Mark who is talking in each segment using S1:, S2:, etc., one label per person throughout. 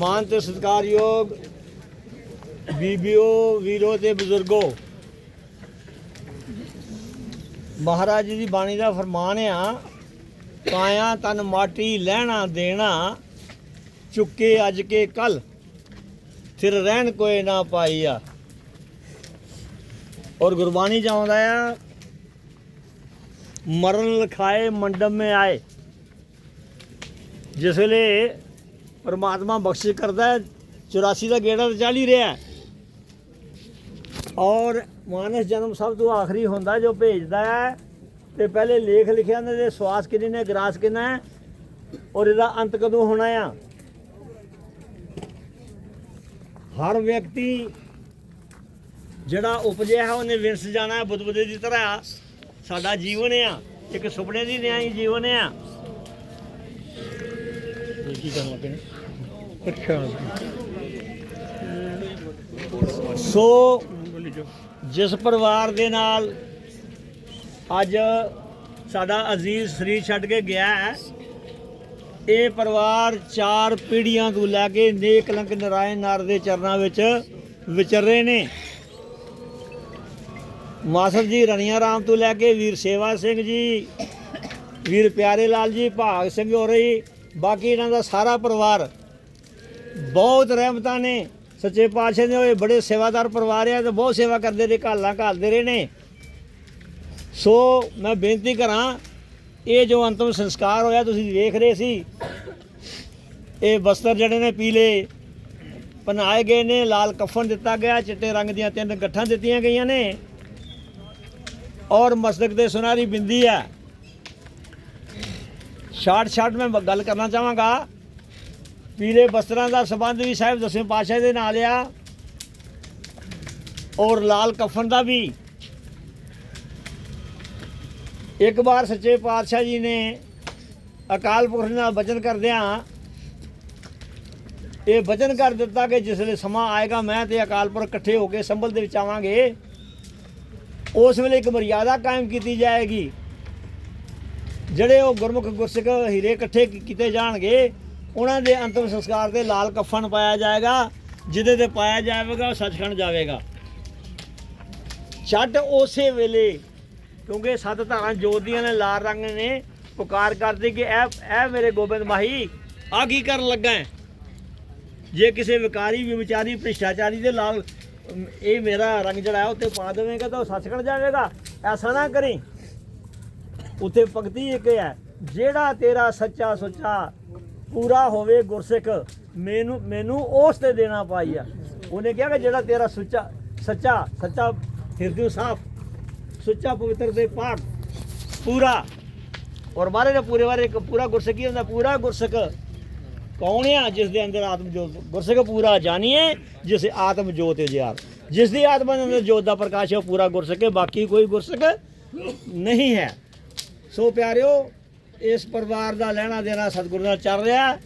S1: ਮਾਨ ਤੇ ਸਤਿਕਾਰਯੋਗ ਬੀਬੀਓ, ਵੀਰੋ ਤੇ ਬਜ਼ੁਰਗੋ। ਮਹਾਰਾਜ ਜੀ ਦੀ ਬਾਣੀ ਦਾ ਫਰਮਾਨ ਆ ਕਾਇਆ ਤਨ ਮਾਟੀ ਲੈਣਾ ਦੇਣਾ, ਚੁੱਕੇ ਅੱਜ ਕੇ ਕੱਲ ਫਿਰ ਰਹਿਣ ਕੋਈ ਨਾ ਪਾਈਆ। ਔਰ ਗੁਰਬਾਣੀ ਚ ਆਉਂਦਾ ਆ, ਮਰਨ ਲਖਾਏ ਮੰਡਪ ਮੇ ਆਏ। ਜਿਸ ਵੇਲੇ ਪਰਮਾਤਮਾ ਬਖਸ਼ਿਸ਼ ਕਰਦਾ ਹੈ। 84 ਦਾ ਗੇੜਾ ਤਾਂ ਚੱਲ ਹੀ ਰਿਹਾ ਔਰ ਮਾਨਸ ਜਨਮ ਸਭ ਤੋਂ ਆਖਰੀ ਹੁੰਦਾ ਜੋ ਭੇਜਦਾ ਹੈ। ਤੇ ਪਹਿਲੇ ਲੇਖ ਲਿਖਿਆ ਉਹਨਾਂ ਦੇ ਸਵਾਸ ਕਿੰਨੇ ਨੇ, ਗਰਾਸ ਕਿੰਨਾ ਹੈ? ਔਰ ਇਹਦਾ ਅੰਤ ਕਦੋਂ ਹੋਣਾ ਆ? ਹਰ ਵਿਅਕਤੀ ਜਿਹੜਾ ਉਪਜਿਆ ਹੈ, ਉਹਨੇ ਵਿੰਸ ਜਾਣਾ ਹੈ, ਬੁੱਧਬੁੱਧੇ ਦੀ ਤਰ੍ਹਾਂ। ਸਾਡਾ ਜੀਵਨ ਆ, ਇੱਕ ਸੁਪਨੇ ਦੀ ਨਿਆਈ ਜੀਵਨ ਆ। ਕੀ ਕਰਨ ਲੱਗੇ ਨੇ?
S2: ਅੱਛਾ।
S1: ਸੋ ਜਿਸ ਪਰਿਵਾਰ ਦੇ ਨਾਲ ਅੱਜ ਸਾਡਾ ਅਜ਼ੀਜ਼ ਸਰੀਰ ਛੱਡ ਕੇ ਗਿਆ ਹੈ, ਇਹ ਪਰਿਵਾਰ ਚਾਰ ਪੀੜ੍ਹੀਆਂ ਤੋਂ ਲੈ ਕੇ ਨੇਕ ਕਲੰਕ ਨਰਾਇਣ ਨਾਰ ਦੇ ਚਰਨਾਂ ਵਿੱਚ ਵਿਚਰ ਰਹੇ ਨੇ। ਮਾਸਰ ਜੀ ਰਣੀਆਂ ਰਾਮ ਤੋਂ ਲੈ ਕੇ ਵੀਰ ਸੇਵਾ ਸਿੰਘ ਜੀ, ਵੀਰ ਪਿਆਰੇ ਲਾਲ ਜੀ, ਭਾਗ ਸਿੰਘ ਹੋ ਰਹੀ ਬਾਕੀ ਇਹਨਾਂ ਦਾ ਸਾਰਾ ਪਰਿਵਾਰ ਬਹੁਤ ਰਹਿਮਤਾਂ ਨੇ। ਸੱਚੇ ਪਾਤਸ਼ਾਹ ਦੇ ਹੋਏ ਬੜੇ ਸੇਵਾਦਾਰ ਪਰਿਵਾਰ ਆ ਤੇ ਬਹੁਤ ਸੇਵਾ ਕਰਦੇ ਰਹੇ, ਘਾਲਾਂ ਘਾਲਦੇ ਰਹੇ ਨੇ। ਸੋ ਮੈਂ ਬੇਨਤੀ ਕਰਾਂ, ਇਹ ਜੋ ਅੰਤਮ ਸੰਸਕਾਰ ਹੋਇਆ ਤੁਸੀਂ ਵੇਖ ਰਹੇ ਸੀ, ਇਹ ਬਸਤਰ ਜਿਹੜੇ ਨੇ ਪੀਲੇ, ਪਨਾਏ ਗਏ ਨੇ, ਲਾਲ ਕਫਨ ਦਿੱਤਾ ਗਿਆ, ਚਿੱਟੇ ਰੰਗ ਦੀਆਂ ਤਿੰਨ ਗੱਠਾਂ ਦਿੱਤੀਆਂ ਗਈਆਂ ਨੇ। ਔਰ ਮਸਤਕ ਦੇ ਸੁਨਹਿਰੀ ਬਿੰਦੀ ਹੈ ਸ਼ਾਰਟ ਸ਼ਾਰਟ ਮੈਂ ਗੱਲ ਕਰਨਾ ਚਾਹਾਂਗਾ। ਪੀਲੇ ਬਸਤਰਾਂ ਦਾ ਸਬੰਧ ਵੀ ਸਾਹਿਬ ਦਸਵੇਂ ਪਾਤਸ਼ਾਹ ਦੇ ਨਾਲ ਆ। ਔਰ ਲਾਲ ਕਫਨ ਦਾ ਵੀ। ਇੱਕ ਵਾਰ ਸੱਚੇ ਪਾਤਸ਼ਾਹ ਜੀ ਨੇ ਅਕਾਲ ਪੁਰਖ ਨਾਲ ਵਚਨ ਕਰਦਿਆਂ ਇਹ ਵਚਨ ਕਰ ਦਿੱਤਾ ਕਿ ਜਿਸ ਵੇਲੇ ਸਮਾਂ ਆਏਗਾ ਮੈਂ ਤੇ ਅਕਾਲ ਪੁਰਖ ਇਕੱਠੇ ਹੋ ਕੇ ਸੰਭਲ ਦੇ ਵਿੱਚ ਆਵਾਂਗੇ। ਉਸ ਵੇਲੇ ਇੱਕ ਮਰਿਆਦਾ ਕਾਇਮ ਕੀਤੀ ਜਾਏਗੀ। ਜਿਹੜੇ ਉਹ ਗੁਰਮੁਖ ਗੁਰਸਿੱਖ ਹੀਰੇ ਇਕੱਠੇ ਕੀਤੇ ਜਾਣਗੇ, ਉਹਨਾਂ ਦੇ ਅੰਤਮ ਸੰਸਕਾਰ ਤੇ ਲਾਲ ਕਫਨ ਪਾਇਆ ਜਾਏਗਾ, ਜਿਹਦੇ ਤੇ ਪਾਇਆ ਜਾਵੇਗਾ, ਉਹ ਸੱਚਖੰਡ ਜਾਵੇਗਾ। ਛੱਡ ਉਸੇ ਵੇਲੇ, ਕਿਉਂਕਿ ਸੱਤ ਧਾਰਾਂ ਜੋਤ ਦੀਆਂ ਨੇ, ਲਾਲ ਰੰਗ ਨੇ, ਪੁਕਾਰ ਕਰਦੀ ਕਿ ਇਹ ਇਹ ਮੇਰੇ ਗੋਬਿੰਦ ਮਾਹੀ ਆ ਕੀ ਕਰਨ ਲੱਗਾ ਹੈ? ਜੇ ਕਿਸੇ ਵਿਕਾਰੀ ਵਿਚਾਰੀ ਭ੍ਰਿਸ਼ਟਾਚਾਰੀ ਦੇ ਲਾਲ, ਇਹ ਮੇਰਾ ਰੰਗ ਜਿਹੜਾ ਹੈ ਉੱਤੇ ਪਾ ਦੇਵੇਂਗਾ ਤਾਂ ਉਹ ਸੱਚਖੰਡ ਜਾਵੇਗਾ। ਐਸਾ ਨਾ ਕਰੀ। ਉੱਥੇ ਭਗਤੀ ਇੱਕ ਹੈ। ਜਿਹੜਾ ਤੇਰਾ ਸੱਚਾ ਸੁੱਚਾ ਪੂਰਾ ਹੋਵੇ ਗੁਰਸਿੱਖ, ਮੈਨੂੰ ਮੈਨੂੰ ਉਸ ਤੇ ਦੇਣਾ ਪਾਈ ਆ। ਉਹਨੇ ਕਿਹਾ ਕਿ ਜਿਹੜਾ ਤੇਰਾ ਸੁੱਚਾ, ਸੱਚਾ ਸੱਚਾ ਹਿਰਦਿਓ ਸਾਫ਼, ਸੁੱਚਾ ਪਵਿੱਤਰ ਤੇ ਪਾਕ ਪੂਰਾ। ਔਰ ਮਾਰੇ ਨੇ ਪੂਰੇ ਬਾਰੇ ਇੱਕ ਪੂਰਾ ਗੁਰਸਿੱਖ ਹੀ ਹੁੰਦਾ? ਪੂਰਾ ਗੁਰਸਿੱਖ ਕੌਣ ਆ ਜਿਸ ਦੇ ਅੰਦਰ ਆਤਮ ਜੋਤ? ਗੁਰਸਿੱਖ ਪੂਰਾ ਜਾਣੀਏ, ਜਿਸ ਆਤਮ ਜੋਤ ਉਜਿਆਰ ਜਿਸ ਦੀ ਆਤਮਾ ਦੇ ਅੰਦਰ ਜੋਤ ਦਾ ਪ੍ਰਕਾਸ਼ ਹੈ, ਉਹ ਪੂਰਾ ਗੁਰਸਿੱਖ ਹੈ। ਬਾਕੀ ਕੋਈ ਗੁਰਸਿੱਖ ਨਹੀਂ ਹੈ। ਸੋ ਪਿਆਰਿਓ ਇਸ ਪਰਿਵਾਰ ਦਾ ਲੈਣਾ ਦੇਣਾ ਸਤਿਗੁਰੂ ਨਾਲ ਚੱਲ ਰਿਹਾ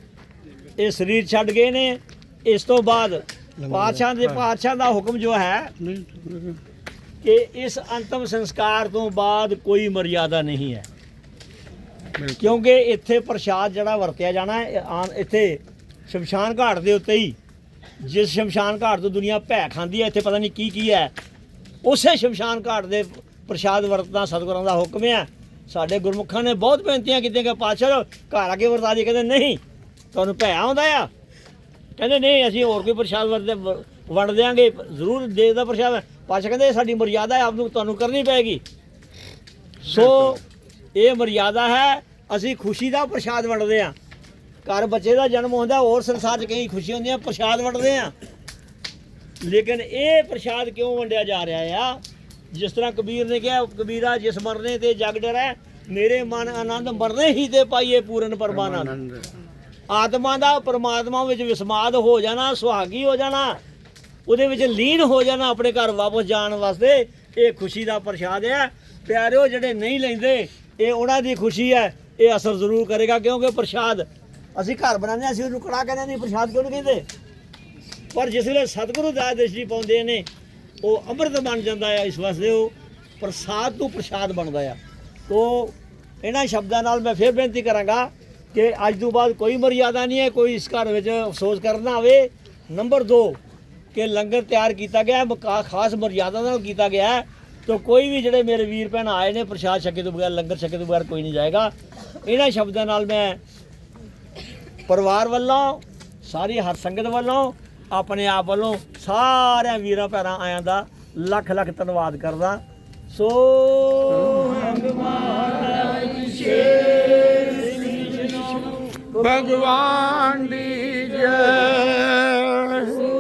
S1: ਇਹ ਸਰੀਰ ਛੱਡ ਗਏ ਨੇ। ਇਸ ਤੋਂ ਬਾਅਦ ਪਾਤਸ਼ਾਹ ਦੇ ਪਾਤਸ਼ਾਹ ਦਾ ਹੁਕਮ ਜੋ ਹੈ ਕਿ ਇਸ ਅੰਤਮ ਸੰਸਕਾਰ ਤੋਂ ਬਾਅਦ ਕੋਈ ਮਰਿਆਦਾ ਨਹੀਂ ਹੈ। ਕਿਉਂਕਿ ਇੱਥੇ ਪ੍ਰਸ਼ਾਦ ਜਿਹੜਾ ਵਰਤਿਆ ਜਾਣਾ ਆਮ- ਇੱਥੇ ਸ਼ਮਸ਼ਾਨ ਘਾਟ ਦੇ ਉੱਤੇ ਹੀ ਜਿਸ ਸ਼ਮਸ਼ਾਨ ਘਾਟ ਤੋਂ ਦੁਨੀਆ ਭੈ ਖਾਂਦੀ ਹੈ ਇੱਥੇ ਪਤਾ ਨਹੀਂ ਕੀ ਕੀ ਹੈ। ਉਸੇ ਸ਼ਮਸ਼ਾਨ ਘਾਟ ਦੇ ਪ੍ਰਸ਼ਾਦ ਵਰਤਣਾ ਸਤਿਗੁਰਾਂ ਦਾ ਹੁਕਮ ਹੈ। ਸਾਡੇ ਗੁਰਮੁਖਾਂ ਨੇ ਬਹੁਤ ਬੇਨਤੀਆਂ ਕੀਤੀਆਂ ਕਿ ਪਾਤਸ਼ਾਹ ਘਰ ਆ ਕੇ ਵਰਤਾ ਦੀ ਕਹਿੰਦੇ ਨਹੀਂ ਤੁਹਾਨੂੰ ਭੈ ਆਉਂਦਾ ਆ। ਕਹਿੰਦੇ ਨਹੀਂ ਅਸੀਂ ਹੋਰ ਕੋਈ ਪ੍ਰਸ਼ਾਦ ਵਰਦੇ ਵੰਡ ਦਿਆਂਗੇ ਜ਼ਰੂਰ ਦੇ ਦਾ ਪ੍ਰਸ਼ਾਦ ਪਾਤਸ਼ਾਹ ਕਹਿੰਦੇ ਸਾਡੀ ਮਰਿਆਦਾ ਹੈ ਆਪ ਨੂੰ ਤੁਹਾਨੂੰ ਕਰਨੀ ਪਏਗੀ। ਸੋ ਇਹ ਮਰਿਆਦਾ ਹੈ ਅਸੀਂ ਖੁਸ਼ੀ ਦਾ ਪ੍ਰਸ਼ਾਦ ਵੰਡਦੇ ਆ ਘਰ ਬੱਚੇ ਦਾ ਜਨਮ ਹੁੰਦਾ ਹੋਰ ਸੰਸਾਰ 'ਚ ਕਈ ਖੁਸ਼ੀ ਹੁੰਦੀਆਂ ਪ੍ਰਸ਼ਾਦ ਵੰਡਦੇ ਆ ਲੇਕਿਨ ਇਹ ਪ੍ਰਸ਼ਾਦ ਕਿਉਂ ਵੰਡਿਆ ਜਾ ਰਿਹਾ ਆ? ਜਿਸ ਤਰ੍ਹਾਂ ਕਬੀਰ ਨੇ ਕਿਹਾ ਕਬੀਰਾ ਜਿਸ ਮਰਨੇ ਤੇ ਜਗ ਡਰੈ ਮੇਰੇ ਮਨ ਆਨੰਦ ਮਰਨੇ ਹੀ ਤੇ ਪਾਈਏ ਪੂਰਨ ਪਰਮਾਨੰਦ। ਆਤਮਾ ਦਾ ਪਰਮਾਤਮਾ ਵਿੱਚ ਵਿਸਮਾਦ ਹੋ ਜਾਣਾ ਸੁਹਾਗੀ ਹੋ ਜਾਣਾ ਉਹਦੇ ਵਿੱਚ ਲੀਨ ਹੋ ਜਾਣਾ ਆਪਣੇ ਘਰ ਵਾਪਸ ਜਾਣ ਵਾਸਤੇ ਇਹ ਖੁਸ਼ੀ ਦਾ ਪ੍ਰਸ਼ਾਦ ਹੈ। ਪਿਆਰਿਓ ਜਿਹੜੇ ਨਹੀਂ ਲੈਂਦੇ ਇਹ ਉਹਨਾਂ ਦੀ ਖੁਸ਼ੀ ਹੈ। ਇਹ ਅਸਰ ਜ਼ਰੂਰ ਕਰੇਗਾ ਕਿਉਂਕਿ ਪ੍ਰਸ਼ਾਦ ਅਸੀਂ ਘਰ ਬਣਾਉਂਦੇ ਅਸੀਂ ਉਹਨੂੰ ਕੜਾ ਕਹਿੰਦੇ ਨਹੀਂ ਪ੍ਰਸ਼ਾਦ ਕਿਉਂ ਨਹੀਂ ਕਹਿੰਦੇ? ਪਰ ਜਿਸ ਵੇਲੇ ਸਤਿਗੁਰੂ ਦਾ ਦ੍ਰਿਸ਼ਟੀ ਪਾਉਂਦੇ ਨੇ ਉਹ ਅੰਮ੍ਰਿਤ ਬਣ ਜਾਂਦਾ ਆ ਇਸ ਵਾਸਤੇ ਉਹ ਪ੍ਰਸਾਦ ਤੋਂ ਪ੍ਰਸ਼ਾਦ ਬਣਦਾ ਆ। ਤੋ ਇਹਨਾਂ ਸ਼ਬਦਾਂ ਨਾਲ ਮੈਂ ਫਿਰ ਬੇਨਤੀ ਕਰਾਂਗਾ ਕਿ ਅੱਜ ਤੋਂ ਬਾਅਦ ਕੋਈ ਮਰਿਆਦਾ ਨਹੀਂ ਹੈ ਕੋਈ ਇਸ ਘਰ ਵਿੱਚ ਅਫਸੋਸ ਕਰਨਾ ਆਵੇ। ਨੰਬਰ 2 ਕਿ ਲੰਗਰ ਤਿਆਰ ਕੀਤਾ ਗਿਆ ਹੈ, ਖਾਸ ਮਰਿਆਦਾ ਨਾਲ ਕੀਤਾ ਗਿਆ ਹੈ। ਤੋ ਕੋਈ ਵੀ ਜਿਹੜੇ ਮੇਰੇ ਵੀਰ ਭੈਣ ਆਏ ਨੇ ਪ੍ਰਸ਼ਾਦ ਛਕੇ ਤੋਂ ਬਗੈਰ ਲੰਗਰ ਛਕੇ ਤੋਂ ਬਗੈਰ ਕੋਈ ਨਹੀਂ ਜਾਏਗਾ। ਇਹਨਾਂ ਸ਼ਬਦਾਂ ਨਾਲ ਮੈਂ ਪਰਿਵਾਰ ਵੱਲੋਂ ਸਾਰੀ ਹਰ ਸੰਗਤ ਵੱਲੋਂ ਆਪਣੇ ਆਪ ਵੱਲੋਂ ਸਾਰਿਆਂ ਵੀਰਾਂ ਭੈਣਾਂ ਆਇਆਂ ਦਾ ਲੱਖ ਲੱਖ ਧੰਨਵਾਦ ਕਰਦਾ। ਸੋ
S2: ਭਗਵਾਨ ਦੀ ਜੈ।